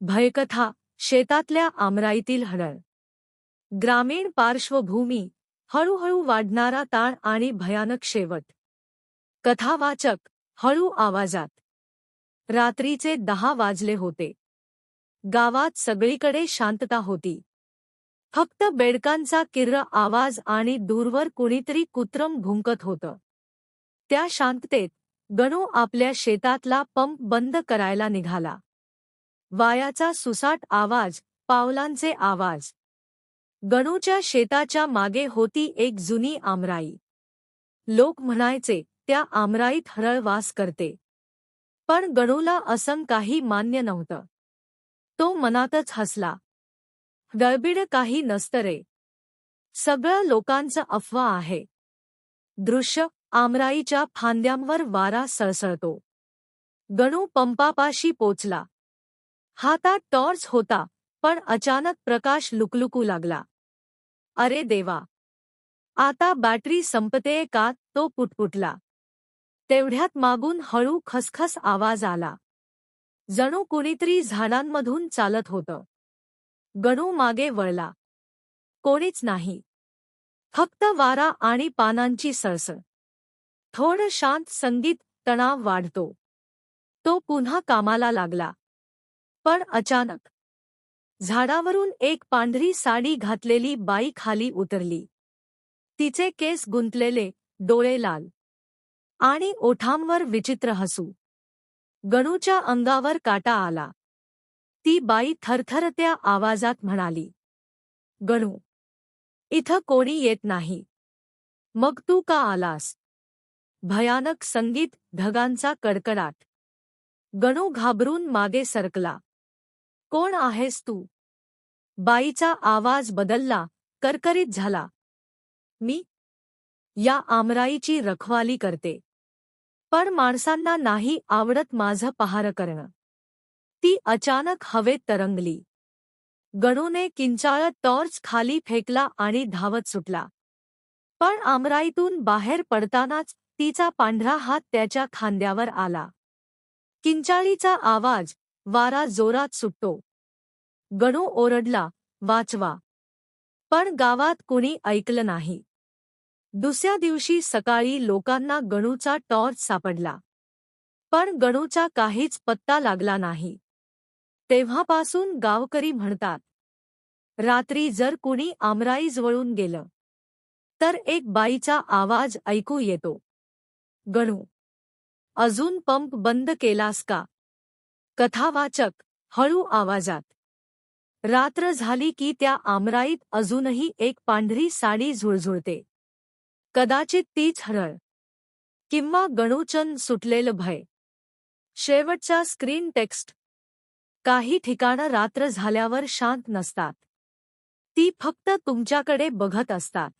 भयकथा शेतातल्या आमराईतील हळळ ग्रामीण पार्श्वभूमी हळूहळू वाढणारा ताण आणि भयानक शेवट. कथावाचक हळू आवाजात. रात्रीचे दहा वाजले होते. गावात सगळीकडे शांतता होती. फक्त बेडकांचा किर्र आवाज आणि दूरवर कुणीतरी कुत्रम भुंकत होतं. त्या शांततेत गणू आपल्या शेतातला पंप बंद करायला निघाला. वायाचा सुसाट आवाज पावलांचे आवाज. गणूच्या शेताच्या मागे होती एक जुनी आमराई. लोक म्हणायचे त्या आमराईत हरळ वास करते. पण गणूला असं काही मान्य नव्हतं. तो मनातच हसला. गळबीड काही नसतं रे. सगळं लोकांचं अफवा आहे. दृश्य आमराईच्या फांद्यांवर वारा सळसळतो. गणू पंपापाशी पोचला. हातात टॉर्च होता पण अचानक प्रकाश लुकलुकू लागला. अरे देवा! आता बॅटरी संपतेय का? तो पुटपुटला. तेवढ्यात मागून हळू खसखस आवाज आला. जणू कुणीतरी झाडांमधून चालत होतं. गणू मागे वळला. कोणीच नाही. फक्त वारा आणि पानांची सळसळ. थोडं शांत संगीत तणाव वाढतो. तो पुन्हा कामाला लागला. पण अचानक. झाडावरून एक पांढरी साडी घातलेली बाई खाली उतरली. तिचे केस गुंतलेले डोळे लाल. आणि ओठांवर विचित्र हसू. गणूच्या अंगावर काटा आला. ती बाई थरथरत्या आवाजात म्हणाली गणू इथं कोणी येत नाही. मग तू का आलास? भयानक संगीत ढगांचा कडकडाट. गणू घाबरून मागे सरकला. कोण आहेस तू? बाईचा आवाज बदलला करकरीत झाला. मी? या आमराईची रखवाली करते. पण माणसांना नाही आवडत माझं पहार करणं. ती अचानक हवेत तरंगली. गणूने किंचाळत टॉर्च खाली फेकला आणि धावत सुटला. पण आमराईतून बाहेर पडतानाच तिचा पांढरा हात त्याच्या खांद्यावर आला. किंचाळीचा आवाज वारा जोरात सुटतो. गणू ओरडला वाचवा. पण गावात कुणी ऐकलं नाही. दुसऱ्या दिवशी सकाळी लोकांना गणूचा टॉर्च सापडला. पण गणूचा काहीच पत्ता लागला नाही. तेव्हापासून गावकरी म्हणतात रात्री जर कुणी आमराईज वळून गेलं तर एक बाईचा आवाज ऐकू येतो. गणू अजून पंप बंद केलास का? कथावाचक हळू आवाजात. रात्र झाली की त्या आमराईत अजूनही एक पांढरी साडी झुळझुळते. कदाचित तीच हरळ. किंवा गणूचन सुटलेलं भय. शेवटचा स्क्रीन टेक्स्ट. काही ठिकाणं रात्र झाल्यावर शांत नसतात. ती फक्त तुमच्याकडे बघत असतात.